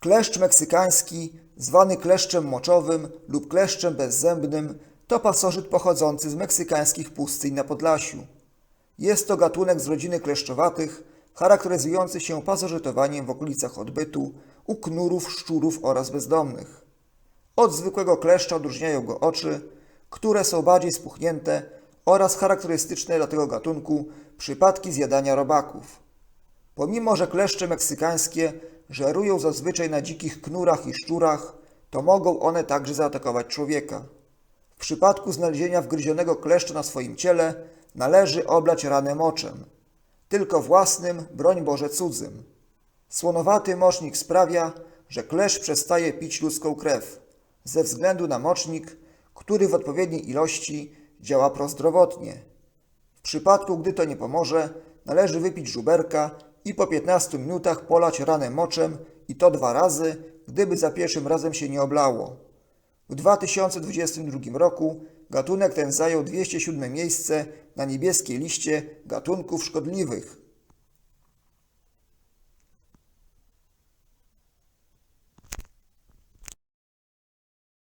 Kleszcz meksykański, zwany kleszczem moczowym lub kleszczem bezzębnym, to pasożyt pochodzący z meksykańskich pustyń na Podlasiu. Jest to gatunek z rodziny kleszczowatych, charakteryzujący się pasożytowaniem w okolicach odbytu u knurów, szczurów oraz bezdomnych. Od zwykłego kleszcza odróżniają go oczy, które są bardziej spuchnięte oraz charakterystyczne dla tego gatunku przypadki zjadania robaków. Pomimo, że kleszcze meksykańskie żerują zazwyczaj na dzikich knurach i szczurach, to mogą one także zaatakować człowieka. W przypadku znalezienia wgryzionego kleszcza na swoim ciele należy oblać ranę moczem. Tylko własnym, broń Boże cudzym. Słonowaty mocznik sprawia, że kleszcz przestaje pić ludzką krew, ze względu na mocznik, który w odpowiedniej ilości działa prozdrowotnie. W przypadku, gdy to nie pomoże, należy wypić żuberka i po 15 minutach polać ranę moczem i to dwa razy, gdyby za pierwszym razem się nie oblało. W 2022 roku gatunek ten zajął 207 miejsce na niebieskiej liście gatunków szkodliwych